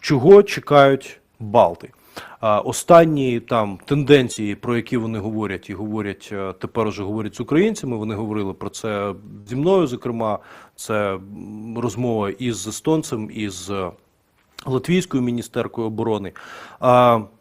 Чого чекають Балти? Останні там тенденції, про які вони говорять, і говорять е, тепер уже говорять з українцями. Вони говорили про це зі мною. Зокрема, це розмова із естонцем, із е, латвійською міністеркою оборони.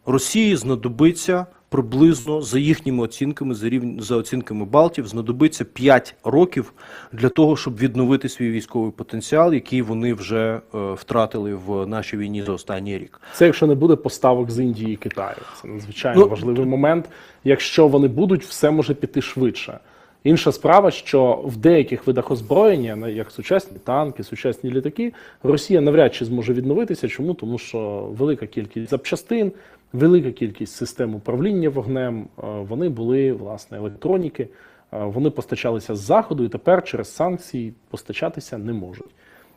Росії знадобиться приблизно за їхніми оцінками, за рівень за оцінками Балтів, знадобиться 5 років для того, щоб відновити свій військовий потенціал, який вони вже е, втратили в нашій війні за останній рік. Це якщо не буде поставок з Індії і Китаю. Це надзвичайно Ну, важливий момент. Якщо вони будуть, все може піти швидше. Інша справа, що в деяких видах озброєння, як сучасні танки, сучасні літаки, Росія навряд чи зможе відновитися. Чому? Тому що велика кількість запчастин, велика кількість систем управління вогнем, е, вони були власне електроніки, е, вони постачалися з заходу і тепер через санкції постачатися не можуть.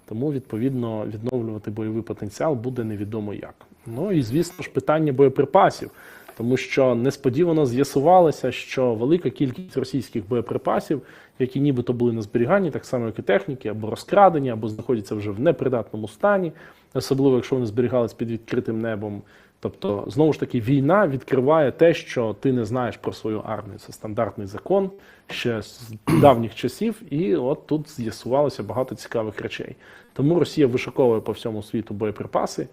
Тому, відповідно, відновлювати бойовий потенціал буде невідомо як. Ну і звісно ж питання боєприпасів, тому що несподівано з'ясувалося, що велика кількість російських боєприпасів, які нібито були на зберіганні, так само як і техніки, або розкрадені, або знаходяться вже в непридатному стані, особливо якщо вони зберігались під відкритим небом. Тобто, знову ж таки, війна відкриває те, що ти не знаєш про свою армію. Це стандартний закон ще з давніх часів, і от тут з'ясувалося багато цікавих речей. Тому Росія вишуковує по всьому світу боєприпаси,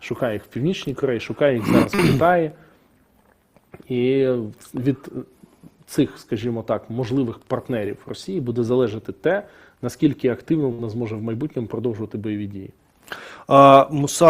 шукає їх в Північній Кореї, шукає їх зараз в Китаї. І від цих, скажімо так, можливих партнерів Росії буде залежати те, наскільки активно вона зможе в майбутньому продовжувати бойові дії. А, Муса